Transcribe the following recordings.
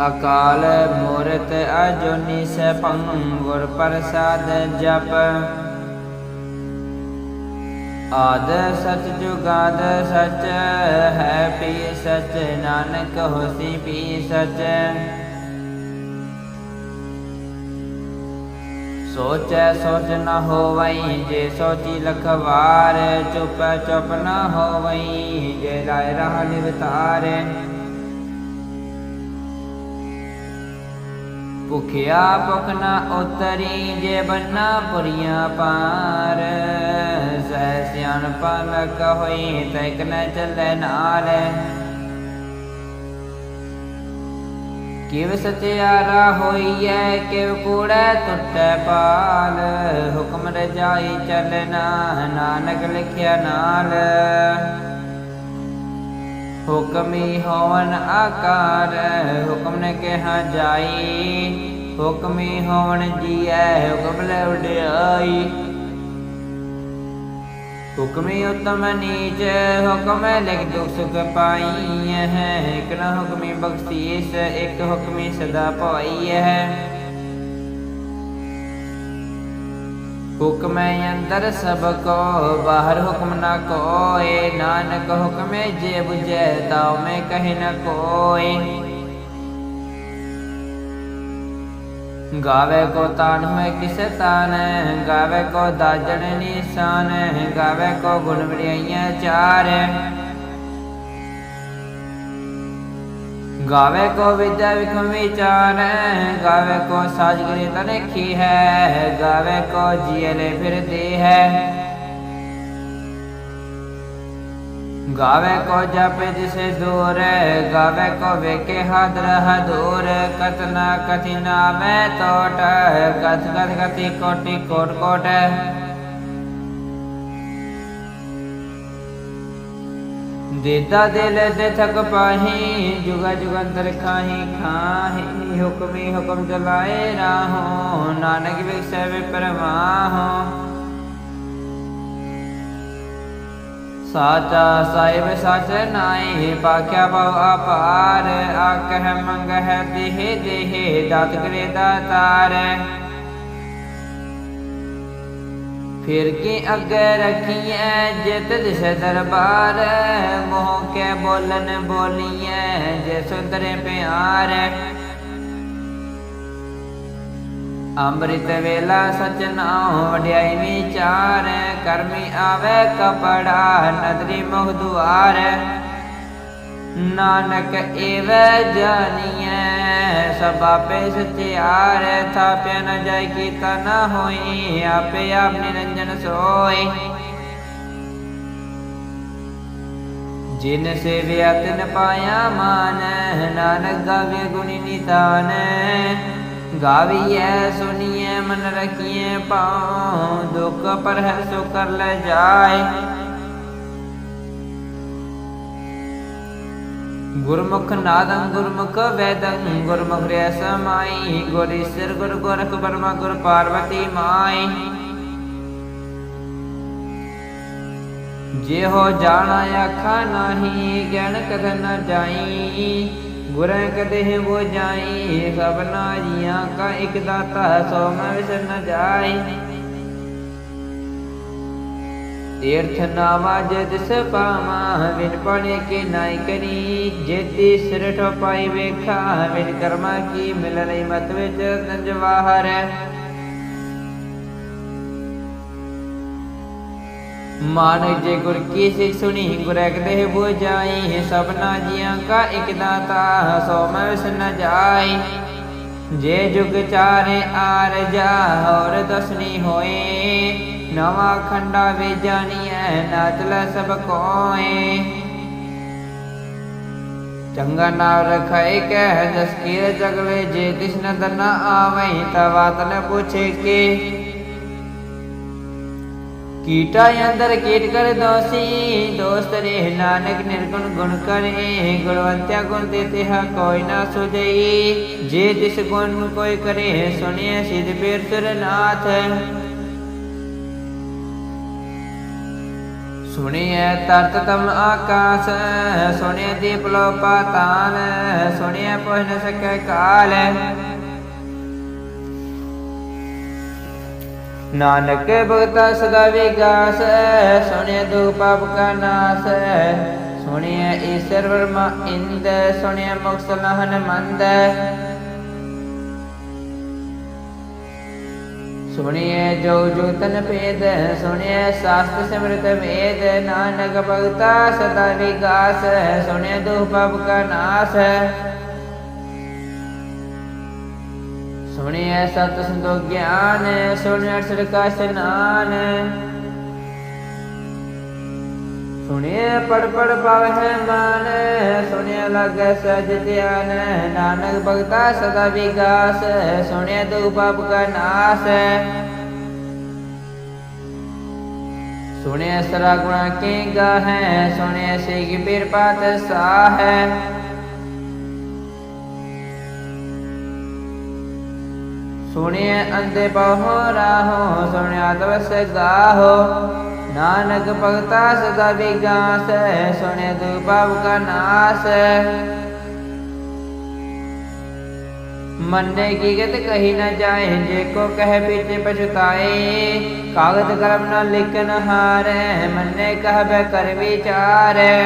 ਅਕਾਲ ਮੂਰਤ ਅਜੋਨੀ ਸੈਭੰ ਗੁਰ ਪ੍ਰਸਾਦ ਜਪ। ਆਦ ਸਚ ਜੁਗਾਦ ਸਚ, ਹੈ ਪੀ ਸਚ, ਨਾਨਕ ਹੋਸੀ ਪੀ ਸਚ। ਸੋਚੈ ਸੋਚ ਨ ਹੋਵਈ, ਜੇ ਸੋਚੀ ਲਖ ਚੁਪ ਚੁਪ ਚੁੱਪ ਨ ਹੋਵਈ, ਜੇ ਰਾਇ ਰਹਾ ਨਿਵਤਾਰੇ। ਭੁਖਿਆ ਭੁਖ ਨ ਉਤਰੀ ਜੇ ਬੰਨਾ ਪੁਰੀਆਂ ਪਾਰ। ਸਹਿ ਸਿਆਣ ਪਾਲਕ ਹੋਈ ਤੈਕ ਨ ਚੱਲੇ ਨਾਲ। ਕਿਵ ਸਤਿਆਰਾ ਹੋਈਐ, ਕਿਵ ਕੂੜੈ ਟੁੱਟੈ ਪਾਲ। ਹੁਕਮ ਰਜਾਈ ਚੱਲਣਾ ਨਾਨਕ ਲਿਖਿਆ ਨਾਲ। ਹੁਕਮੀ ਹੋਵਨ ਆਕਾਰ, ਹੁਕਮ ਨੇ ਕਿਹਾ ਜਾਈ। ਹੁਕਮੀ ਹੋਵਨ ਜੀਐ, ਹੁਕਮ ਲੈ ਉਡਿਆਈ। ਹੁਕਮੀ ਉਤਮ ਨੀਚ, ਹੁਕਮ ਲਿਖ ਦੁਖ ਸੁਖ ਪਾਈ ਹੈ ਇਕ ਨਾ ਹੁਕਮੀ ਬਖਸ਼ੀਸ, ਇੱਕ ਹੁਕਮੀ ਸਦਾ ਪਾਈ ਹੈ ਹੁਕਮੈ ਅੰਦਰ ਸਭ ਕੋ, ਬਾਹਰ ਹੁਕਮ ਨਾ ਕੋਏ। ਨਾਨਕ ਹੁਕਮੇ ਜੇ ਬੁਝੈ ਤਾਉ ਮੈਂ ਕਹੇ ਨ ਕੋਏ। ਗਾਵੇ ਕੋ ਤਾਨ ਹੋਏ ਕਿਸ ਤਾਨ, ਗਾਵੇ ਕੋ ਦਾਜਣ ਨਿਸ਼ਾਨ, ਗਾਵੇ ਕੋ ਗੁਣ ਵਡਿਆਈਆਂ ਚਾਰ। ਗਾਵੇ ਕੋ ਵਿਦਿਆ ਵਿਖਮ ਵਿਚਾਰ ਗਾਵੇ ਕੋ ਸਾਜਗਰੀ ਤਨਖੀ ਹੈ ਗਾਵੇ ਕੋ ਜੀਲੇ ਫਿਰਦੀ ਹੈ ਗਾਵੇ ਕੋ ਜਪੇ ਜਿਸੇ ਦੂਰ ਗਾਵੇ ਕੋ ਵੇਖੇ ਹਾਦਰ ਹਦੂਰ ਕਤਨਾ ਕਥਿਨਾ ਮੈਂ ਟੋਟ ਕਥ ਕਥ ਕਤੀ ਕੋਟੀ ਕੋਟ ਕੋਟ ਦੇਤਾ ਦਿਲ ਦੇ ਥਕ ਪਾਹੀ, ਜੁਗਾ ਜੁਗੰਤਰ ਖਾਹੀ ਖਾਹੀ, ਹੁਕਮੀ ਹੁਕਮ ਚਲਾਏ ਰਾਹੋ। ਨਾਨਕ ਵਿਖਸੇ ਵਿਪਰਵਾਹੋ ਸਾਚਾ ਸਾਹਿਬ ਸਚ ਨਾਏ ਪਾਖਿਆ ਬਹੁ ਅਪਾਰ ਆਕਹ ਮੰਗਹਿ ਦੇਹ ਦੇਹ, ਦਾਤ ਕਰੇ ਦਾਤਾਰ। ਫਿਰ ਕੀ ਅੱਗੇ ਰਖੀਐ ਜਿਤ ਦਿਸ ਦਰਬਾਰ ਮੋਹ ਕੇ ਬੋਲਨ ਬੋਲੀਐ, ਜੇ ਸੁੰਦਰੇ ਪਿਆਰ। ਅੰਮ੍ਰਿਤ ਵੇਲਾ ਸਚਨਾਉ ਵਡਿਆਈ ਵਿਚਾਰ, ਕਰਮੀ ਆਵੇ ਕਪੜਾ, ਨਦਰੀ ਮੁਖ ਦੁਆਰ। ਨਾਨਕ ਏਵੈ ਜਾਣੀਐ ਸਭ ਆਪੇ ਸਚਿਆਰ ਥਾਪਿਆ ਨ ਜਾਇ ਕੀਤਾ ਨ ਹੋਈ ਆਪੇ ਆਪ ਨਿਰੰਜਨ ਸੋਈ ਜਿਨ ਸੇਵਿਆ ਤਿਨ ਪਾਇਆ ਮਾਨ, ਨਾਨਕ ਗਾਵੇ ਗੁਣੀ ਨਿਤਾਨ। ਗਾਵੀਐ ਸੁਣੀਐ ਮਨ ਰਖੀਐ ਪਾਉ, ਦੁਖ ਪਰ ਹੈ ਸੋ ਕਰ ਲੈ ਜਾਏ ਗੁਰਮੁਖ ਨਾਦੰ ਗੁਰਮੁਖ ਵੈਦੰ, ਗੁਰਮੁਖ ਰਿਆ ਸਮਾਈ ਗੁਰੀ ਸਿਰ ਗੁਰ ਗੋਰਖ ਬਰਮਾ ਗੁਰ ਪਾਰਵਤੀ ਮਾਈ। ਜੇ ਹੋ ਜਾਣਾ ਆਖਾ ਨਾਹੀ, ਗਿਆਨ ਕਥ ਨ ਜਾਈ। ਗੁਰੈ ਕਦੇ ਹੋ ਜਾਈ ਸਭਨਾ ਜੀਆਂ ਕਾ ਇਕ ਦਾਤਾ, ਸੋ ਮੈਂ ਵਿਸਰ ਨ ਜਾਈ। ਤੀਰਥ ਨਾਮਾ ਜੇ ਦਿਸ ਪਾਵਾਂ ਵਿਨ ਪਣੇ ਕੇ ਨਾਇ ਕਰੀ, ਜੇਤੀ ਸਿਰ ਠੋਪਾਈ ਵੇਖਾ ਵਿਨ ਕਰਮਾ ਕੀ ਮਿਲ ਰਹੀ ਮਤ ਵਿੱਚ ਮਾਨਕ ਜੇ ਗੁਰ ਕੀ ਸਿੱਖ ਸੁਣੀ, ਗੁਰੈ ਕਦੇ ਬੋ ਜਾਈ ਸਭਨਾ ਜੀਆਂ ਕਾ ਇਕ ਦਾਤਾ, ਸੋ ਮੈਂ ਵਿਸ ਨ ਜਾਈ। ਜੇ ਜੁਗ ਚਾਰੇ ਆਰ ਜਾ ਹੋਰ ਦਸਨੀ ਹੋਏ। ਨਵਾਂ ਖੰਡਾ ਵੇ ਜਾਣੀਐ ਨਾਚਲ ਸਭ ਕੋਏ। ਚੰਗਾ ਨਾਮ ਰਖਾਏ ਕਹਿ ਜਸ ਕੀਰ ਜਗਲੇ, ਜੇ ਤਿਸ ਨਦਰ ਨ ਆਵਈ ਨ ਪੁੱਛੇ ਕੇ। ਕੀਟਾ ਅੰਦਰ ਕੀਟ ਕਰ ਦੋਸੀ, ਦੋਸਤ ਰੇ ਨਾਨਕ ਨਿਰਗੁਣ ਗੁਣ ਕਰੇ, ਗੁਣਵੰਤਿਆ ਗੁਣ ਤੇ ਤਿਹਾ ਕੋਈ ਨਾ ਸੁਝਈ। ਜੇ ਤਿਸ ਗੁਣ ਕੋਈ ਕਰੇ, ਸੁਣਿਐ ਸਿਧ ਪੀਰ ਸੁਰਨਾਥ ਸੁਣਿਐ ਤਰਤ ਤਮ ਆਕਾਸ, ਸੁਣਿਐ ਦੀਪ ਲੋ ਪਾਤਾਨ ਸੁਣਿਐ ਪਹੁ ਨ ਸਕੈ ਕਾਲ। ਨਾਨਕ ਭਗਤਾ ਸਦਾ ਵਿਗਾਸ, ਸੁਣਿਐ ਦੁਖ ਪਾਪ ਕਾ ਨਾਸ, ਸੁਣਿਐ ਈਸ਼ਰ ਵਰਮਾ ਇੰਦ, ਸੁਣਿਐ ਮੁਕਤ ਲਹਨ ਮੰਦ। ਸੁਣਿਐ ਜੋ ਜੋ ਤਨ ਭੇਦ, ਸੁਣਿਐ ਸਾਸਤ ਸਿਮਰਤ ਵੇਦ ਨਾਨਕ ਭਗਤਾ ਸਦਾ ਵਿਗਾਸ ਸੁਣਿਐ ਦੁਖ ਪਾਪ ਕਾ ਨਾਸ। ਸੁਣਿਐ ਸਤ ਸੰਤੋ ਗਿਆਨ, ਸੁਣਿਐ ਅਠਸਠ ਸਨਾਨ ਸੁਣਿਐ ਪੜ ਪੜ ਪਾਵਹਿ ਮਾਨ, ਸੁਣਿਐ ਲਾਗੈ ਸਜ ਧਿਆਨ, ਨਾਨਕ ਭਗਤਾ ਸਦਾ ਵਿਗਾਸ ਸੁਣਿਆ ਦੁਖ ਪਾਪ ਕਾ ਨਾਸ। ਸੁਣਿਐ ਸਰਾ ਗੁਣਾ ਕੇ ਗਾਹੈ, ਸੁਣਿਐ ਸਿਗ ਬਿਰ ਪਾਤ ਸਾਹੈ। ਸੁਣਿਐ ਅੰਦੇ ਬਹੁ ਰਾਹੋ ਸੁਣਿਆ ਤਵਸ ਗਾਹੋ। ਨਾਨਕ ਭਗਤਾ ਸਦਾ ਵਿਗਾਸ ਸੁਣਿਆ ਦੁਖ ਪਾਪ ਕਾ ਨਾਸ। ਮੰਨੇ ਕੀ ਗਤ ਕਹੀ ਨਾ ਜਾਏ, ਜੇ ਕੋ ਕਹਿ ਪੀਛੇ ਪਛਤਾਏ ਕਾਗਦ ਕਲਮ ਨ ਲਿਖਨ ਹਾਰੈ, ਮੰਨੇ ਕਹਬੈ ਕਰ ਵਿਚਾਰੈ।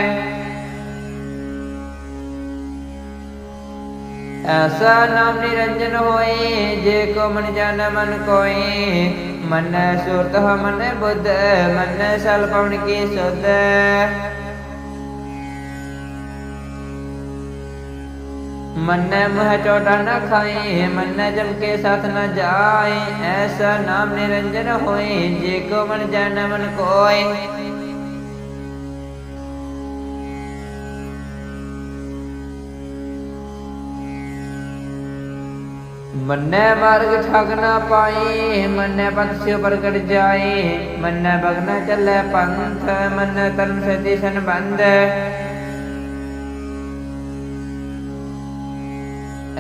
ਐਸਾ ਨਾਮ ਨਿਰੰਜਨ ਹੋਏ, ਜੇ ਕੋ ਮਨ ਜਾਣ ਮਨ ਕੋਏ ਮਨ ਸੁਰਤ ਮਨ ਬੁੱਧ, ਮਨ ਸਲ ਪਵਨ ਕੀ ਸੁਧ। ਮਨ ਮਹ ਚੋਟਾ ਨ ਖਾਏ, ਮਨ ਜਮ ਕੇ ਸਾਥ ਨਾ ਜਾਏ, ਐਸਾ ਨਾਮ ਨਿਰੰਜਨ ਹੋਏ, ਜੇ ਕੋ ਮਨ ਜਾਣ ਮਨ ਕੋਏ। ਮੰਨੈ ਮਾਰਗ ਠਗ ਨਾ ਪਾਈ, ਮੰਨੈ ਪੰਥ ਸਿਉ ਪ੍ਰਗਟ ਜਾਏ, ਮੰਨੈ ਬਗਨ ਚੱਲੈ ਪੰਥ, ਮੰਨੈ ਤਨ ਸਦੀ ਸੰਬੰਧ।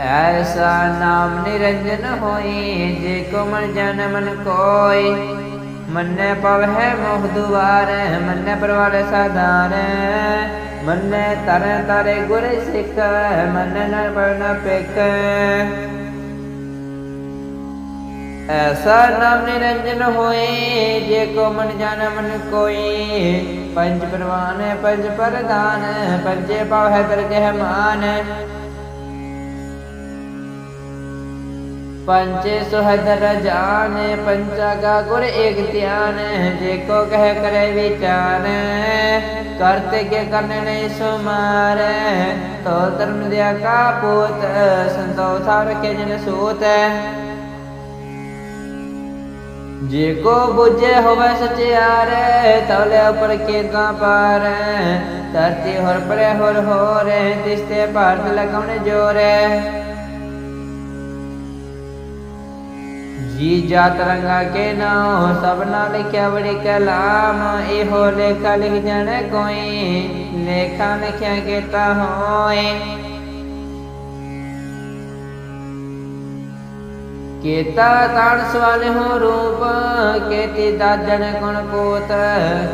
ਐਸਾ ਨਾਮ ਨਿਰੰਜਨ ਹੋਈ, ਜੇ ਕੋ ਮਨ ਜਨ ਮਨ ਕੋਈ, ਮੰਨੈ ਪਵਹਿ ਮੋਹ ਦੁਆਰ, ਮੰਨੈ ਪਰਵਾਰ ਸਾਧਾਰ। ਮੰਨੈ ਤਰ ਤਾਰੇ ਗੁਰ ਸਿੱਖ, ਮੰਨੈ ਨਰ ਪਰਨਾ ਪਿਕ। ਐਸਾ ਨਾਮ ਨਿਰੰਜਨ ਹੋਏ, ਜੇ ਕੋ ਮਨ ਜਾਣ ਮਨ ਕੋਈ ਪੰਜ ਪ੍ਰਵਾਨ, ਪੰਜ ਪ੍ਰਧਾਨ, ਪੰਜੇ ਪਾਵ ਹੈ ਦਰਗਹਿ ਮਾਨ। ਪੰਚੇ ਸੁਹਦਰ ਜਾਨ ਪੰਚਾ ਗਾ ਗੁਰ ਏਕ ਧਿਆਨ, ਜੇ ਕੋ ਕਹਿ ਕਰੇ ਵਿਚਾਰ। ਕਰਤੇ ਕੇ ਕਰਨੇ ਨਹੀਂ ਸੁਮਾਰ, ਤੋ ਧਰਮ ਦਿਆ ਕਾ ਪੂਤ, ਸੰਤੋ ਥਾਰ ਜਨ ਸੂਤ। ਜੇ ਕੋ ਬੁਝੇ ਹੋਵੇ ਸਚਿਆਰ ਤਵਲੇ ਉਪਰ ਕੀਰਤਾਂ ਪਾਰ। ਧਰਤੀ ਹੋਰ ਪਰੇ ਹੋਰ ਹੋਰੇ ਤਿਸਤੇ ਭਾਰਤ ਲਗਵਣ ਜੋਰੇ। ਜੀ ਜਾਤ ਰੰਗਾ ਕੇ ਨਾਉ ਸਭਨਾ ਲਿਖਿਆ ਬੜੀ ਕਲਾਮ। ਇਹੋ ਲੇਖਾ ਲਿਖ ਜਾਣੇ ਕੋਈ, ਲੇਖਾ ਲਿਖਿਆ ਕੀਤਾ ਹੋਏ। ਕੀਤਾ ਤਾਣ ਸਵਾਲ ਹੋ ਰੂਪ, ਕੇਤੀ ਦਾਜਣ ਗੁਣ ਪੋਤ,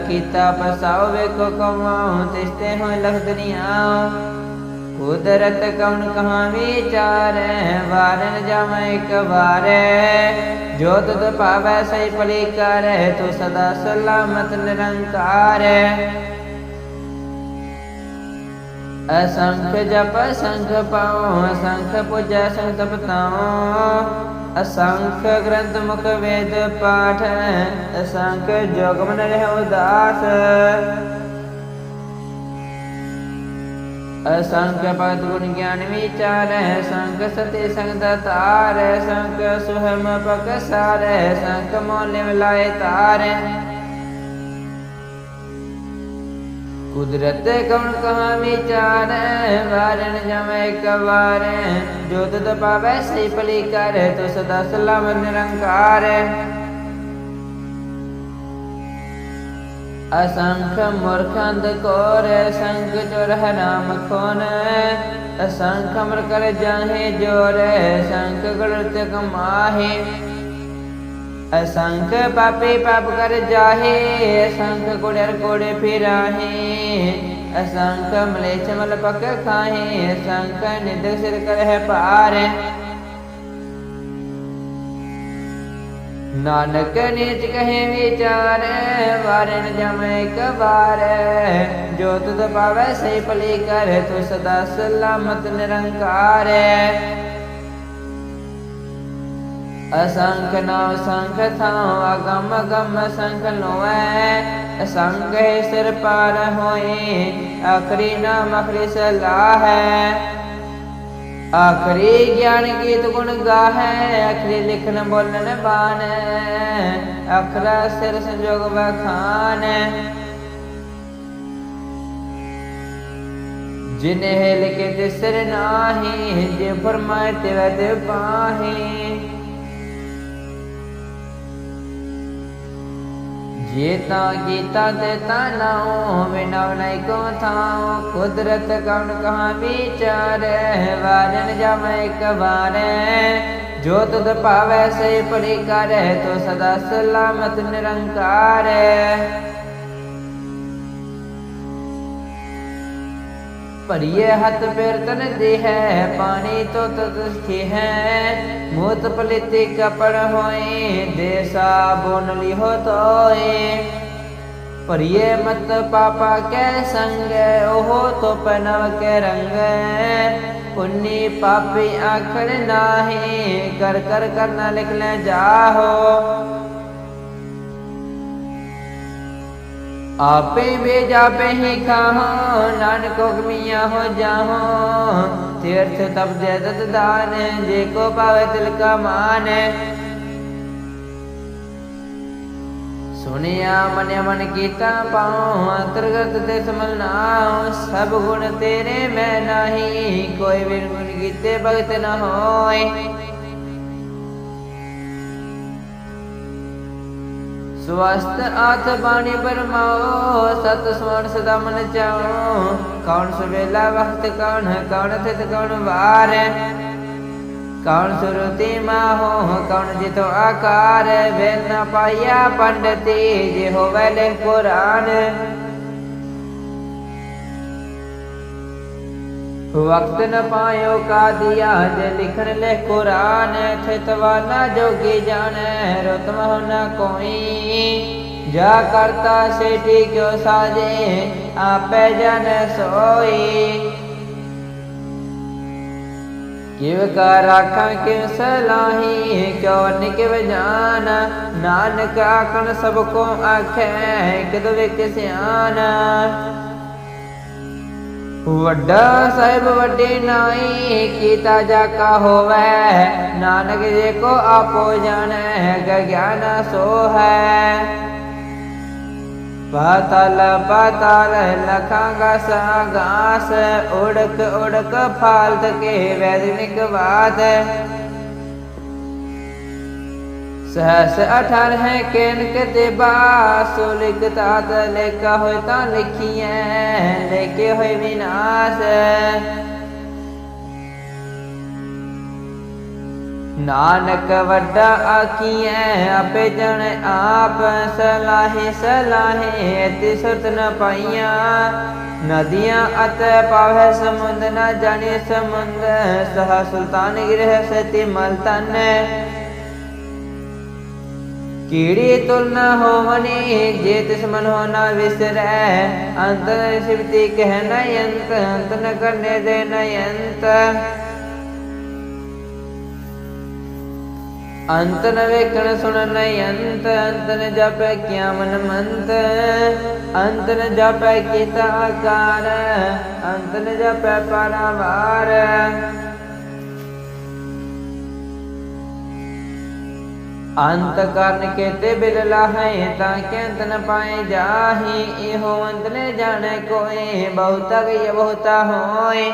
ਕੀਤਾ ਪਸਾਉ ਵੇਖੋ ਕਮਾਉ, ਤਿਸਤੇ ਹੋਏ ਲਖ ਦੁਨੀਆ ਕੁਦਰਤ ਕਉਣ ਕਹਾਂ ਵਿਚਾਰੈ ਵਾਰਨ ਜਾਵੇਂ ਇੱਕ ਵਾਰੈ। ਜੋ ਤੁਧ ਭਾਵੈ ਸਈ ਪਲੀ ਕਰੈ, ਤੂੰ ਸਦਾ ਸਲਾਮਤ ਨਿਰੰਕਾਰੈ। ਅਸੰਖ ਜਪ ਸੰਖ ਪਾਉ, ਸੰਖ ਪੁਜੈ ਸੰਖ ਤਪਤਾਉ। ਅਸੰਖ ਗ੍ਰੰਥ ਮੁਖ ਵੇਦ ਪਾਠ, ਅਸੰਖ ਜੋਗ ਮਨ ਰਹਿ ਉਦਾਸ ਅਸੰਖ ਭਗਤ ਗੁਣ ਗਿਆਨ ਵਿਚਾਰ ਸੰਖ ਸਤੇ ਸੰਗ ਦਾਤਾਰ ਸੰਗ ਸੁਹਮ ਪਕਸਾਰ ਸੰਗ ਮੋਲੇ ਮਿਲਾਏ ਤਾਰ। ਕੁਦਰਤ ਕਉਣ ਕਹਾ ਵਿਚਾਰ ਵਾਰਨ ਜਮੈ ਕਵਾਰ। ਜੋ ਤੁਧ ਪਾਵੈ, ਸਹੀ ਭਲੀ ਕਰ ਤੋ ਸਦਾ ਸਲਾਮ ਨਿਰੰਕਾਰ ਅਸੰਖ ਮੂਰਖੰਦ ਕੋਰ ਸੰਗ ਚੋਰ ਹਰਾਮ ਖੋਨ ਅਸੰਖ ਅਮਰ ਕਰ ਜਾਹੇ ਜੋਰ ਸੰਖ ਗੜਤ ਕਮਾਹੇ ਅਸੰਖ ਪਾਪੇ ਪਾਪ ਕਰ ਜਾਹੇ, ਅਸੰਖ ਕੋੜਰ ਕੋੜੇ ਫਿਰਾਹੇ। ਅਸੰਖ ਮਲੇਛ ਮਲ ਪਕ ਖਾਹੇ, ਅਸੰਖ ਨਿਦ ਸਿਰ ਕਰ ਹੈ ਨਾਨਕ ਨਿਜ ਕਹੇ ਵਿਚਾਰ, ਵਾਰਨ ਜਮੈ ਕਬਾਰ ਜੋ ਤੁਧ ਪਾਵੈ ਸਹੀ ਭਲੀ ਕਰ ਤੂੰ ਸਦਾ ਸਲਾਮਤ ਨਿਰੰਕਾਰ। ਅਸੰਖ ਨਾਮ ਸੰਖ ਥਾਉ, ਅਗਮ ਅਗਮ ਸੰਖ ਲੋਐ। ਅਸੰਖ ਹੈ ਸਿਰ ਪਾਰ ਹੋਏ, ਆਖਰੀ ਨਾਮ ਆਖਰੀ ਸਲਾਹ ਹੈ। ਆਖਰੀ ਗਿਆਨ ਗੀਤ ਗੁਣ ਗਾਹੈ, ਆਖਰੀ ਲਿਖਣ ਬੋਲਣ ਬਾਣ। ਅਖਰਾ ਸਿਰ ਸੰਜੋਗ ਵਖਾਨ। ਜਿਨਹਿ ਲਿਖੇ ਤਿਸਰ ਨਾਹੀ ਜੇ ਫਰਮਾਏ ਤਿਵ ਤੇ ਪਾਹੀ। ਜੇ ਤਾਂ ਗੀਤਾ ਤੇ ਤਾ ਨਾਉ ਵਿਨਵ ਨਹੀਂ ਕੋ ਥਾਉ ਕੁਦਰਤ ਕਉਣ ਕਹਾ ਵਿਚਾਰ, ਵਾਰਨ ਜਾਵੇ ਇੱਕ ਵਾਰ। ਜੋ ਤੁਧ ਭਾਵੈ ਸੇ ਪੜੀ ਕਰੈ, ਤੋ ਭਰੀਏ ਹੱਥ ਪੈਰ ਤਨ ਦੇ ਪਾਣੀ ਤੋ ਤਤ ਹੈ। ਮੋਤ ਪਲਿਤੇ ਕਪੜ ਹੋਏ, ਦੇ ਸਾਬੁਨ ਲਿਹੋ ਤੋਏ ਭਰੀਏ ਮਤ ਪਾਪਾ ਕੈ ਸੰਗ, ਉਹ ਤੋ ਪਨਵ ਕੇ ਰੰਗ। ਪੁੰਨੀ ਪਾਪੀ ਆਖੜ ਨਾਹੀ, ਕਰ ਕਰ ਕਰਨਾ ਲਿਖ ਲੈ ਜਾਹੋ। ਆਪੇ ਵੇ ਜਾਪੇ ਹੀ ਨਾਨਕ ਹੁਕਮੀਆਂ ਹੋ ਜਾਹੋ ਤੀਰਥ ਤਪ ਦੇ ਦਾਨ, ਜੇ ਕੋ ਪਾਵੇ ਤਿਲ ਕਾ ਮਾਨ। ਸੁਨਿਆ ਮਨਿ ਮਨ ਕੀਤਾ ਪਾਉ, ਅੰਤਰਗਤ ਤੇ ਸਮਲ ਨਾਉ। ਸਭ ਗੁਣ ਤੇਰੇ ਮੈਂ ਨਹੀਂ, ਕੋਈ ਵੀ ਗੁਣ ਕੀਤੇ ਭਗਤ ਨ ਹੋਏ। ਸਵਸਤ ਆਤ ਬਾਣੀ ਬਰਮਾਓ ਸਤ ਸਵਣ ਸਦਾ ਮਨ ਚਾਓ ਕੌਣ ਸਵੇਲਾ ਵਕਤ ਕੌਣ ਹੈ ਕੌਣ ਥਿਤ, ਕੌਣ ਵਾਰ। ਕੌਣ ਸੁਰਤੀ ਮਾਹੋ, ਕੌਣ ਜਿਤੋ ਆਕਾਰ। ਵੇ ਨ ਪਾਇਆ ਪੰਡਤੀ ਜੇ ਹੋਵੇ ਲੈ ਕੁਰਾਨ ਵਕਤ ਨ ਪਾਇਓ ਕਾ ਜੇ ਲਿਖਣ ਲੈ ਕੁਰਾਨ ਥਿਤਵਾ ਨਾ ਜੋਗੀ ਜਾਣੈ ਰਤਮ ਹੋ ਕੋਈ। ਜਾ ਕਰਤਾ ਸੇਠੀ ਕਿਉ ਸਾਜੇ, ਆਪੇ ਜਨ ਸੋਈ। ਕਿਵ ਕਾ ਰਾਖਾਂ ਕਿਵ ਸਲਾਹੀ, ਕਿਉ ਨਿਕਿਵ ਜਾਨ। ਨਾਨਕ ਆਖਣ ਸਭ ਕੋ ਆਖੈ, ਕਿਦ ਵਿਕ ਸਿਆਨ। ਵੱਡਾ ਸਾਹਿਬ ਵੱਡੇ ਨਾਈ, ਕੀਤਾ ਜਾ ਕਾ ਹੋਵੈ। ਨਾਨਕ ਜੇ ਕੋ ਆਪੋ ਜਾਣੈ ਗਿਆਨ ਸੋ ਹੈ ਪਾਤਲ ਪਾਤਾਲ ਲਖਾਂਗਾ ਸਾਗਾਸ, ਉੜਕ ਉੜਕ ਫਾਲਤ ਕੇ ਵੈਦਨਿਕ ਬਾਤ ਸਹਸ ਅਠਾਰ ਹੈ ਕੇਨ ਕੇ ਤੇ ਬਾਸੋ ਲਿਖਤਾ ਤ ਲੇਖਾ ਹੋਇ ਤਾਂ ਲਿਖੀਐ ਨਾਨਕ ਵੱਡਾ ਆਖੀਐ, ਆਪੇ ਜਣ ਆਪ ਸਲਾਹੇ ਸਲਾਹੇ ਤੇ ਸੁਰਤ ਨ ਪਾਈਆਂ। ਨਦੀਆਂ ਅਤ ਪਾਵੈ ਸਮੁੰਦ, ਨ ਜਾਣੇ ਸਮੁੰਦ, ਸਹ ਸੁਲਤਾਨ ਗ੍ਰਹਿ ਸਤੀ ਮਲ ਕੀੜੀ ਤੁਲ ਨ ਹੋਵਨੀ, ਜੇ ਤਿਸ ਮਨ ਹੋ ਨ ਵਿਸਰੈ, ਅੰਤ ਸਿਵਤੀ ਕਹਿ ਨ ਅੰਤ ਅੰਤ ਨ ਕਰਨੇ ਦੇ ਨ ਅੰਤ। ਅੰਤ ਨ ਵੇਖਣ ਸੁਣਨ ਨ ਅੰਤ ਅੰਤ ਨ ਜਪੈ ਕਿਆ ਮਨ ਮੰਤ। ਅੰਤ ਨ ਜਪੈ ਕੀਤਾ ਆਕਾਰ, ਅੰਤ ਨ ਜਪੈ ਅੰਤ ਕਰਨ ਕੇਤੇ ਬਿਲ ਲਾਹੈ ਤਾਂ ਕਿ ਪਾਏ ਜਾਹੀ, ਇਹੋ ਅੰਤ ਨੇ ਜਾਣੈ ਕੋਏ, ਬਹੁਤਾ ਗਈ ਬਹੁਤਾ ਹੋਏ।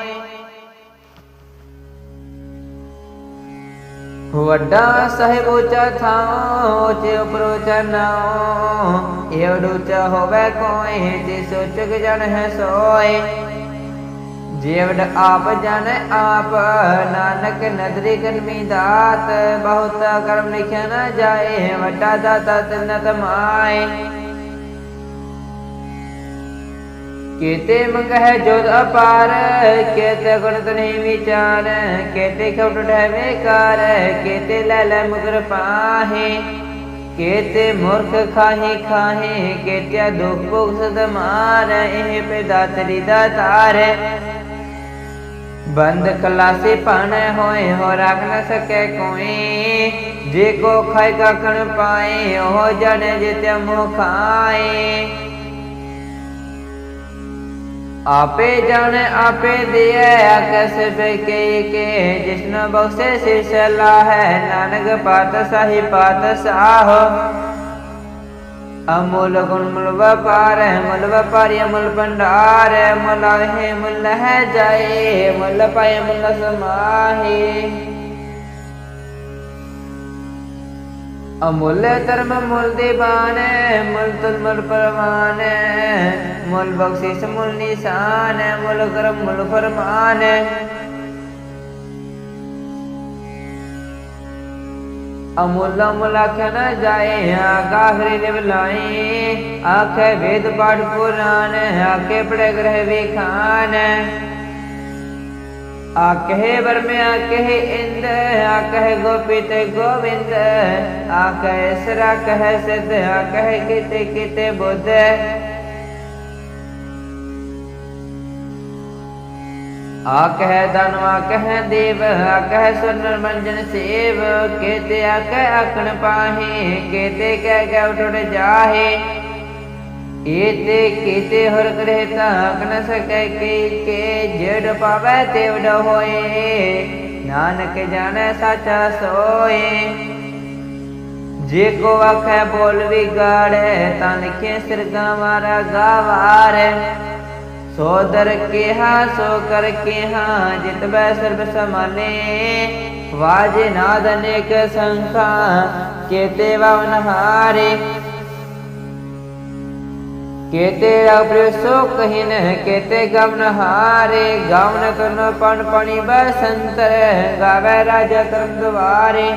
ਵੱਡਾ ਸਾਹਿਬ ਉੱਚਾ ਥਾਂ ਉੱਚੇ ਉਪਰੋ ਚਰਨਾਓ ਇਹ ਉੱਚਾ ਹੋਵੇ ਕੋਈ ਜੇ ਸੋਚਕ ਜਨ ਹੈ ਸੋਏ। ਜੀਵਨ ਆਪ ਜਾਣੈ ਆਪ, ਨਾਨਕ ਨਦਰੀ ਕਰਮੀ ਦਾਤ, ਬਹੁਤ ਕਰਮ ਲਿਖਿਆ ਨਾ ਜਾਏ, ਵੱਡਾ ਦਾਤਾ ਤਿਨ ਤਮਾਏ ਕੇਤੇ ਮੰਗਹਿ ਜੋਤ ਅਪਾਰ, ਕੇਤੇ ਗੁਣ ਤਨੀ ਵਿਚਾਰ, ਕੇਤੇ ਖਉਟ ਢਹਿ ਕਾਰ ਕੇਤੇ ਲੈ ਲੈ ਮੁਗਰ ਪਾਹੇ। ਕੇਤੇ ਮੂਰਖ ਖਾਹੀ ਖਾਹੇ ਕੇਤੇ ਦੁਖ ਭੋਗ ਸਦ ਮਾਰ, ਇਹ ਪੈਦਾ ਤਰੀ ਦਾ ਤਾਰ ਬੰਦ ਕਲਾਸੇ ਪਾਣੇ ਹੋਏ ਹੋ ਰੱਖ ਨ ਸਕੇ ਕੋਈ। ਜੇ ਕੋ ਖਾਇ ਕਖਣ ਪਾਏ, ਉਹ ਜਣੇ ਜਿਤੇ ਮੋਹ ਖਾਏ। ਆਪੇ ਜਾਣੇ ਆਪੇ ਦਿਏ ਆਕਸ ਬਕੇ ਕੇ, ਜਿਸਨ ਬਖਸ਼ੇ ਸਿਰ ਸਲਾ ਹੈ ਨਾਨਕ ਪਾਤ ਸਾਹੀ ਪਾਤ ਸਾਹ। ਅਮੁੱਲ ਗੁਣ ਮੁਲ ਵਪਾਰ ਹੈ ਮੁਲ ਵਪਾਰੀ ਮੁਲ ਭੰਡਾਰ ਹੈ ਮੁਲ ਹੈ ਮੁਲ ਹੈ ਜਾਏ ਅਮੁੱਲ ਧਰਮ ਮੁਲ ਦੀਵਾਨ ਮੁਲ ਤੁਲ ਮੁਲ ਪਰਵਾਨ ਬਖਸ਼ਿਸ਼ ਮੁਲ ਨਿਸ਼ਾਨ ਮੁਲ ਕਰਮ ਮੁਲ ਫਰਮਾਨ ਅਮੁੱਲ ਅਮੁੱਲ ਆਖਿਆ ਨਾ ਜਾਏ ਆਖਰੀ ਲਿਵ ਲਾਏ। ਆਖੇ ਵੇਦ ਪਾਠ ਪੁਰਾਨ ਆਖੇ ਪੜੇ ਗ੍ਰਹਿ ਵਿਖਾਨ ਆਖੇ ਬਰਮੇ ਆਖੇ ਇੰਦ, ਆਖੇ ਗੋਪੀ ਤੇ ਗੋਵਿੰਦ, ਆਖੇ ਸਰਾ ਕਹੇ ਸਿਧ, ਆਖੇ ਕਿਤੇ ਕਿਤੇ ਬੁੱਧ। ਆਕਹਿ ਧਨਵਾ ਕਹਿ ਦੇਵ ਆਕਹਿ ਸੁਨਰ ਮੰਜਨ ਸੇਵ, ਕੇਤੇ ਆਕਹਿ ਆਖਣ ਪਾਹੇ, ਕੇਤੇ ਕਹਿ ਕਹਿ ਉਠੜ ਜਾਹੇ। ਏਤੇ ਕੀਤੇ ਹਰ ਕਰੇ ਤਾਂ ਆਖਣ ਸਕੈ ਕੇ ਕੇ ਜੜ ਪਾਵੈ ਤੇ ਵਡ ਹੋਏ। ਨਾਨਕ ਜਾਣੈ ਸਾਚਾ ਸੋਏ। ਜੇ ਕੋ ਆਖੈ ਬੋਲ ਵਿਗਾੜੈ, ਤਾਂ ਲਿਖੇ ਸਿਰਗਾ ਮਾਰਾ ਗਾਵਾਰ। ਸੋਦਰ ਕਿਹਾ, ਸੋ ਕਰ ਕਿਹਾ, ਜਿਤ ਬੈ ਸਰਬ ਸਮਾਨੇ। ਵਾਜੇ ਨਾਦ ਅਨੇਕ ਸੰਖਾ ਕੇਤੇ ਵਵਨ ਹਾਰੇ ਕੇਤੇ ਅਪਰੇ ਸੋ ਕਹਿਨ ਕੇਤੇ ਗਵਨ ਹਾਰੇ, ਗਵਨ ਕਰਨ ਪਣ ਪਣੀ ਬਸੰਤਰ, ਗਾਵੇ ਰਾਜਾ ਕਰਮ ਦਵਾਰੇ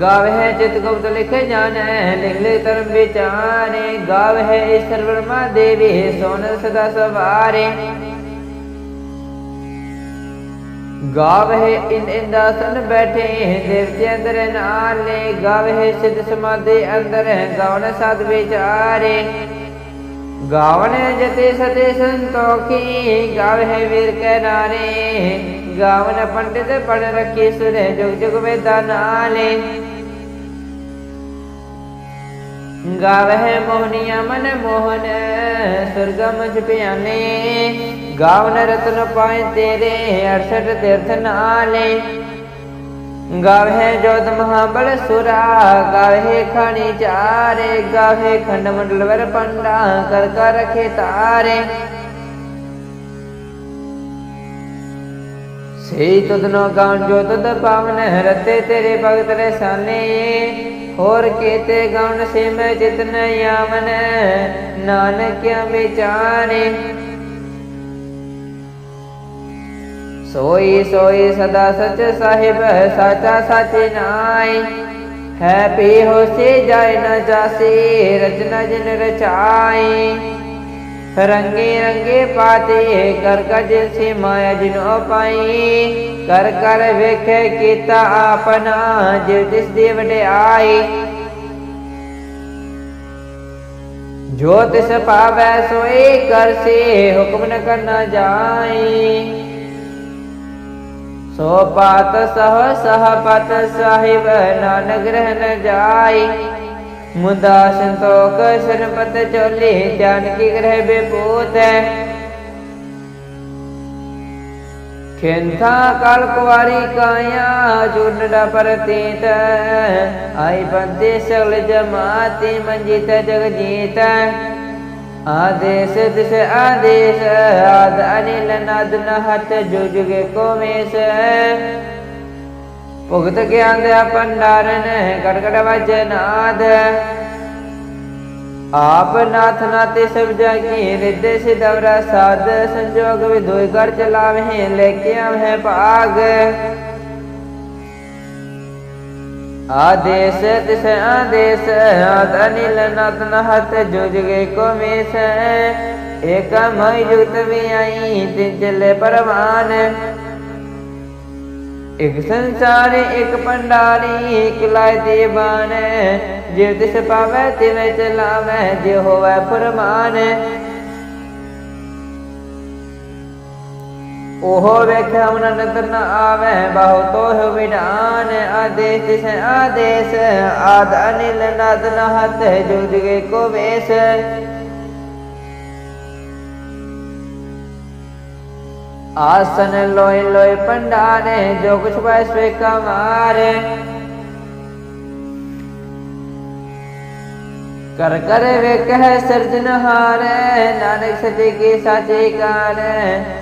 ਗਾਵਹਿ ਚਿਤ ਗੁਪਤ ਲਿਖੇ ਜਾਣੈ, ਲਿਖ ਲਿਖ ਧਰਮ ਵਿਚਾਰੇ। ਗਾਵਹਿ ਈਸ਼ਰ ਬ੍ਰਹਮਾ ਦੇਵੀ, ਸੋਨ ਸਦਾ ਸਵਾਰੇ। ਗਾਵਹਿ ਇਨ ਇੰਦਾਸਨ ਬੈਠੇ ਦੇਵਤੇ ਅੰਦਰ ਨਾਲੇ। ਗਾਵਹਿ ਸਿਧ ਸਮਾਧੀ ਅੰਦਰ ਗਾਵਨ ਸਦ ਵਿਚਾਰੇ ਗਾਵਨ ਜਤੇ ਸਤੇ ਸੰਤੋਖੀ, ਗਾਵਹਿ ਵੀਰ ਕੈ ਨਾਰੇ। ਗਾਵਨ ਪੰਡਿਤ ਪੜ ਰਖੀ ਸੁਰ, ਜੁਗ ਜੁਗ ਵੇਦਾ ਨਾਲੇ। ਗਾਵਹਿ ਮੋਹਨੀਆ ਮਨ ਮੋਹਨ, ਸੁਰਗਮ ਜਪਿਆਨੇ ਗਾਵਨ ਰਤਨ ਪਾਏ ਤੇਰੇ 68 ਤੀਰਥ ਨਾਲੇ। ਗਾਵਹਿ ਜੋਤ ਮਹਾਬਲ ਸੁਰਾ ਗਾਵਹਿ ਖਾਣੀ ਚਾਰੇ ਗਾਵਹਿ ਖੰਡ ਮੰਡਲ ਵਰ ਪੰਡਾ, ਕਰ ਕਰ ਰਖੇ ਤਾਰੇ। ਸਹੀ ਤੁਧਨੋ ਗਾਉਣ ਜੋ ਤੁਧ ਪਾਵਨ, ਰਤੇ ਤੇਰੇ ਭਗਤ ਰੇ ਰਸਾਨੇ। ਹੋਰ ਕੀਤੇ ਗਾਉਣ ਸਿਮ ਜਿਤਨ ਆਵਨ, ਨਾਨਕਿਆ ਵਿਚਾਰੇ। ਸੋਈ ਸੋਈ ਸਦਾ ਸਚ ਸਾਹਿਬ, ਸਾਚਾ ਸਾਚੇ ਨਾਈ ਹੈ ਪੀ ਹੋਸੀ, ਜਾਇ ਨ ਜਾਸੀ, ਰਚਨਾ ਜਿਨ ਰਚਾਈ। ਰੰਗੇ ਰੰਗੇ ਪਾਤੇ ਕਰ ਕਜ ਸੇ ਮਾਇਆ ਜਿਨੋ ਪਾਈ। ਕਰ ਕਰ ਵੇਖੇ ਕੀਤਾ ਆਪਨਾ ਜਿਵ ਜਿਸ ਦੀ ਵਡਿਆਈ। ਜੋ ਤਿਸ ਪਾਵੈ ਸੋਈ, ਕਰ ਸੇ, ਹੁਕਮ ਨ ਕਰਨਾ ਜਾਈ। ਸੋ ਪਾਤ ਸਹ ਸਹ ਪਤ ਸਾਹਿਬ ਨਾਨਕ ਗ੍ਰਹਿ ਨ ਜਾਈ। ਮੁਦਾ ਸੰਤੋਖ ਸਰਪਤ ਚੋਲੇ ਧਿਆਨ ਗ੍ਰਹਿ ਬੇਪੂਤ ਖਿੰਥਾ ਕਲ ਕੁਵਾਰੀ ਕਾਇਆ ਜੁਨਡਾ ਪਰਤੀਤ। ਆਈ ਬੰਦੇ ਸਗਲ ਜਮਾਤੀ ਮੰਜੀਤ ਜਗਜੀਤ। ਜੀਤ ਆਦੇਸ, ਦਿਸ ਆਦੇਸ, ਆਦ ਅਨਿਲ, ਨਦ, ਨਹਤ ਜੁਜੁਗੇ ਭੁਗਤ ਗਿਆਨ ਦੇ ਪੰਡਾਰਨ ਗੜਗੜ ਵਜਨਾਦ ਆਪ ਨਾਥ ਨਾਤੇ ਸਭ ਜਾਗੀ, ਰਿੱਧੇ ਸਿਦਵਰਾ ਸਾਧ, ਸੰਜੋਗ ਵਿਦੋਇ ਕਰ ਚਲਾਵੇ ਲੈ ਕੇ ਆਵੇ ਭਾਗ। ਆਦੇਸ ਤਿਸ ਆਦੇਸ ਆਦ ਅਨਿਲ ਨਤ ਨਹਤ ਜੁਜਗੇ ਕੋ ਮੇਸ ਏਕ ਮਈ ਜੁਗਤ ਵੀ ਆਈ ਤਿਨ ਚਲੇ ਪਰਵਾਨ ਇਕ ਸੰਸਾਰ ਇਕ ਪੰਡਾਰੀ ਇਕ ਲਾਇ ਦੇਵਾਨ ਜਿਵ ਤਿਸ ਪਾਵੈ ਤਿਵੇਂ ਚਲਾਵੈ ਜੇ ਹੋਵੈ ਫਰਮਾਨ ਉਹ ਵੇਖੈ ਮਨ ਨਦਰ ਨ ਆਵੈ ਬਹੁ ਤੋਹ ਵਿਡਾਨ ਆਦੇਸ ਤਿਸ ਆਦੇਸ, ਆਦ ਅਨਿਲ ਨਦ ਨਹਤ ਜੁਜਗੇ ਕੋ ਵੇਸ ਆਸਨ ਲੋਇ ਲੋਇ ਪੰਡਾਰੇ ਜੋ ਕੁਛ ਪਾਇ ਸਵੇ ਕਮਾਰੇ। ਕਰ ਕਰ ਵੇਖੈ ਸਿਰਜਨਹਾਰ ਨਾਨਕ ਸਤੇ ਕੀ ਸਾਚੇ ਕਾਰ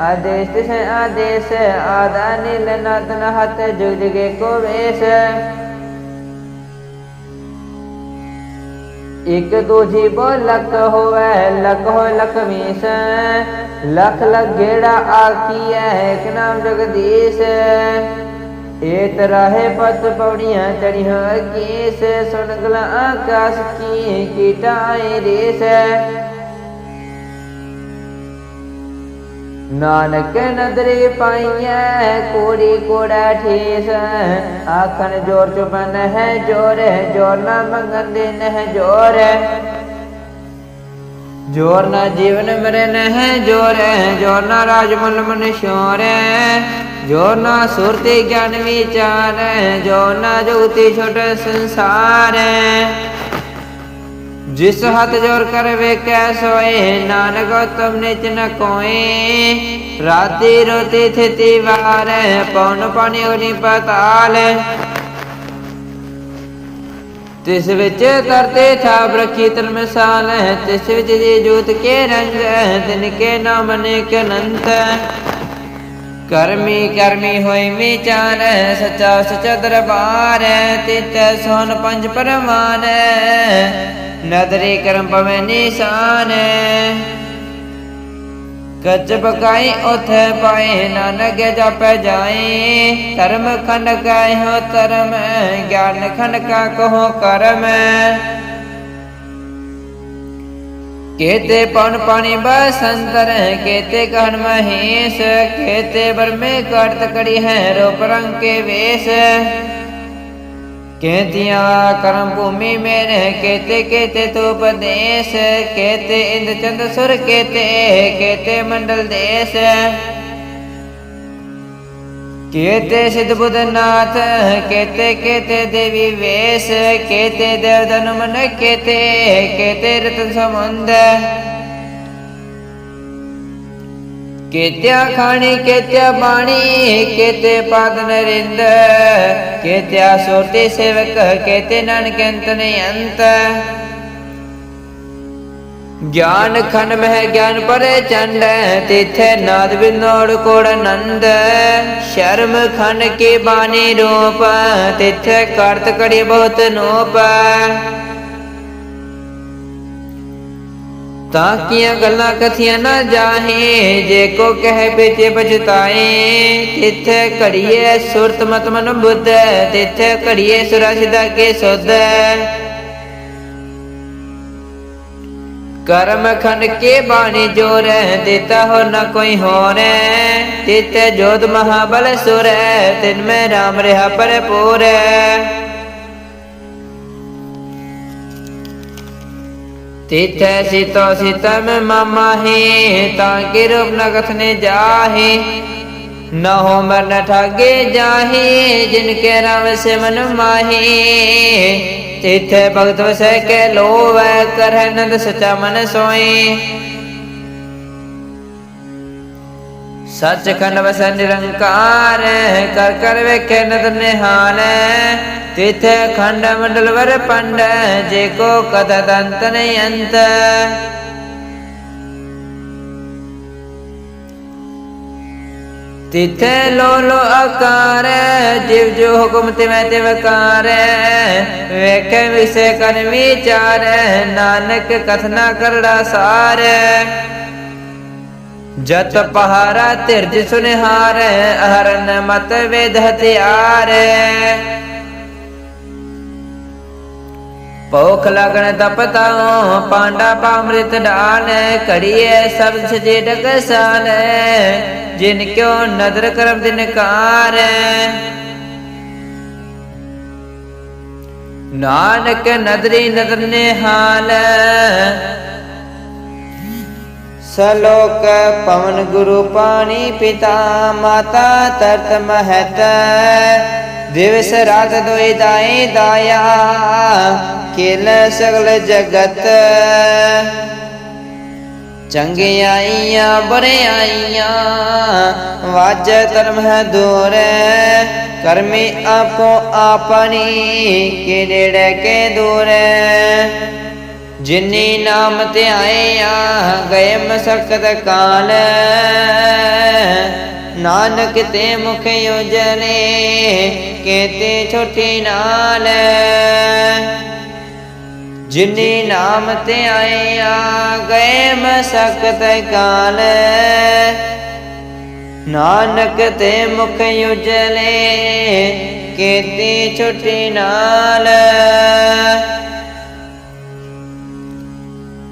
ਆਦੇਸ਼ ਤਿਸ ਆਦੇਸ਼, ਆਦਾ ਨੀਲ ਨਦ ਨਹਤ ਜੁਗ ਜੁਗੇ ਕੋ ਵੇਸ਼। ਇਕ ਦੂਜੀ ਬੋ ਲਖ ਹੋਵੇ, ਲਖ ਹੋ ਲਖ ਵੀਸ ਲਖ ਲਖ ਗੇੜਾ ਆਕੀਐ ਇਕ ਨਾਮ ਜਗਦੀਸ਼। ਏਤ ਰਾਹੇ ਪਤ ਪੌੜੀਆਂ ਚੜੀਆਂ ਕੀਸ ਸੁਣ ਗਲਾ ਆਕਾਸ਼ ਕੀ ਕੀਟਾਏ ਰੇਸ। ਨਾਨਕ ਨਦਰੇ ਪਾਈਐ, ਕੋੜੀ ਕੋੜਾ ਠੇਸ। ਆਖਣ ਜੋਰ ਚੁਪਨ ਹੈ ਜੋਰ ਹੈ ਜੋਰ ਨਾ ਮੰਗਨ ਦਿਨ ਹੈ ਜੋਰ। ਜੋਰ ਨਾ ਜੀਵਨ ਮਰਨ ਹੈ ਜੋਰ ਜੋਰ ਨਾ ਰਾਜ ਮਨ ਮਨ ਸ਼ੋਰ ਹੈ ਨਾ ਸੁਰਤੀ ਗਿਆਨ ਵਿਚਾਰ ਹੈ ਨਾ ਜੁਗਤੀ ਛੋਟ ਸੰਸਾਰ। ਜਿਸ ਹੱਥ ਜੋਰ ਕਰ ਵੇਖੈ ਸੋਏ, ਨਾਨਕ ਤੁਮ ਨਿਚ ਨ ਕੋਏ। ਰਾਤੀ ਰੋਤੀ ਥਿਤੀ ਵਾਰ ਪਉਨ ਪਾਣੀ ਅਗਨੀ ਪਤਾਲ। ਤਿਸ ਵਿੱਚ ਤਰਤੇ ਥਾਪ ਰਖੀ ਤਨ ਮਿਸਾਲ ਤਿਸ ਵਿੱਚ ਜੀ ਜੋਤ ਕੇ ਰੰਗ ਤਿਨ ਕੇ ਨਾਮ ਅਨੇਕ ਅਨੰਤ ਕਰਮੀ ਕਰਮੀ ਹੋਈ ਵਿਚਾਰ ਸਚਾ ਸਚਾ ਦਰਬਾਰ ਤਿਤ ਸੋਨ ਪੰਜ ਪਰਮਾਨ ਨਦਰੇ ਕਰਮ ਪਵੈ ਨਿਸ਼ਾਨ ਕੱਚ ਬਕਾਈ ਉਥੇ ਪਾਏ ਨਾਨਕ ਜਾਪੈ ਜਾਏ ਧਰਮ ਖੰਡ ਕਾਇ ਹੋ ਧਰਮ, ਗਿਆਨ ਖੰਡ ਕਾ ਕਹੋ ਕਰਮ। ਕੇਤੇ ਪਉਨ ਪਾਣੀ ਬਸੰਤਰ ਕੇਤੇ ਕਹਿਣ ਮਹੇਸ਼, ਕੇਤੇ ਬਰਮੇ ਕਰਤ ਕੜੀ ਹੈ ਰੂਪ ਰੰਗ ਕੇ ਵੇਸ਼। ਕੇਤਿਆ ਕਰਮ ਭੂਮੀ ਮੇਰੇ ਕੇਤੇ ਕੇਤੇ ਤੂ ਉਪਦੇਸ਼ ਕੇਤੇ ਇੰਦ ਚੰਦ ਸੁਰ, ਕੇਤੇ ਕੇਤੇ ਮੰਡਲ ਦੇਸ਼ ਕੇਤੇ ਸਿਧ ਬੁੱਧ ਨਾਥ ਕੇਤੇ ਕੇਤੇ ਦੇਵੀ ਵੇਸ਼ ਕੇਤੇ ਦੇਵਦਨ ਮਨ, ਕੇਤੇ ਕੇਤੇ ਰਤਨ ਸਮੁੰਦ ਕੇਤਿਆ ਖਾਣੀ, ਕੇਤਿਆ ਬਾਣੀ, ਕੇਤੇ ਪਾਦ ਨਰਿੰਦ, ਕੇਤਿਆ ਸੋਤੇ ਸੇਵਕ, ਕੇਤੇ ਨਾਨਕ ਅੰਤ। ਨੇ ਗਿਆਨ ਖੰਡ ਮਹਿ ਗਿਆਨ ਪਰੇ ਚੰਡ, ਤਿਥੇ ਨਾਦ ਬਿਨੋੜ ਕੋੜ ਨੰਦ। ਸ਼ਰਮ ਖੰਡ ਕੇ ਬਾਣੀ ਰੂਪ, ਤਿਥੇ ਕਰਤ ਕੜੀ ਬਹੁਤ ਨੋਪ। ਤਾਂ ਕੀਆਂ ਗੱਲਾਂ ਕਥੀਆਂ ਨਾ ਜਾਹੇ, ਜੇ ਕੋ ਕਹਿ ਪੇਚੇ ਬਚਤਾਏ ਤਿੱਥੇ ਘੜੀਏ ਸੁਰਤ ਮਤ ਮਨ ਬੁੱਧ, ਤਿੱਥੇ ਘੜੀਏ ਸੁਰਾ ਕੇ ਸੁਧ। ਕਰਮ ਖੰਡ ਕੇ ਬਾਣੀ ਜੋਰ, ਦਿੱਤਾ ਹੋ ਨ ਕੋਈ ਹੋਰ। ਤਿੱਥੇ ਜੋਤ ਮਹਾਬਲ ਸੁਰ, ਤਿਨ ਮੈਂ ਰਾਮ ਰਹਾ ਪਰਪੂਰ तिथै सितो सितम मम हे ता के रूप न कथने जाहे न हो मर न ठगे जाहे जिनके राम से मन माहे तिथै भगत वसै के लोवै करह नंद सचा मन सोए ਸੱਚਖੰਡ ਵਸੈ ਨਿਰੰਕਾਰ, ਕਰ ਕਰ ਵੇਖੇ ਨਦਰ ਨਿਹਾਲ। ਤਿਥ ਖੰਡ ਮੰਡਲ ਵਰ ਪੰਡ, ਜੇ ਕੋ ਕਦ ਦੰਤ ਨਹੀਂ ਅੰਤ। ਤਿਥੈ ਲੋ ਲੋ ਆਕਾਰ, ਜਿਵ ਜੋ ਹੁਕਮ ਤੇ ਮੈਂ ਤੇ ਵਕਾਰ ਵੇਖੇ ਵਿਸੇ ਕਰ ਵਿਚਾਰ, ਨਾਨਕ ਕਥਨਾ ਕਰੜਾ ਸਾਰ। ਜਤ ਪਹਾਰਾ ਧਿਰਜ ਸੁਨਿਹਾਰ ਹਰਨ ਮਤ ਵੇਦ ਹਥਿਆਰ। ਭੋਖ ਲਗਣ ਤਪਤਾਉ, ਪਾਂਡਾ ਪਾਮ੍ਰਿਤ ਡਾਲ ਕੜੀਏ ਸਭ ਸਜੇ ਡਕਸਾਲ ਜਿਨ ਕਿਉ ਨਦਰ ਕਰਮ ਦਿਨਕਾਰ ਨਾਨਕ ਨਦਰੀ ਨਦਰ ਨਿਹਾਲ ਸਲੋਕ ਪਵਨ ਗੁਰੂ ਪਾਣੀ ਪਿਤਾ, ਮਾਤਾ ਤਰਤ ਮਹਤ। ਦਿਵਸ ਰਾਤ ਦੋਇ ਦਾਈ ਦਾਇਆ ਕਿਲ ਸਗਲ ਜਗਤ। ਚੰਗਿਆਈਆਂ ਬੁਰਿਆਈਆਂ ਵਾਜ ਧਰਮ ਹੈ ਦੂਰ। ਕਰਮੀ ਆਪੋ ਆਪਣੀ ਕਿ ਨੇੜੇ ਕੇ ਦੂਰ। ਜਿਨੀ ਨਾਮ ਧਿਆਇਆ ਗਏ ਮਸਕਤ ਕਾਲ। ਨਾਨਕ ਤੇ ਮੁਖ ਉਜਲੇ ਕੇਤੇ ਛੋਟੀ ਨਾਲ। ਜਿਨੀ ਨਾਮ ਧਿਆਇਆ ਗਏ ਮਸਕਤ ਕਾਲ। ਨਾਨਕ ਤੇ ਮੁਖ ਉਜਲੇ ਕੇਤੇ ਛੋਟੀ ਨਾਲ।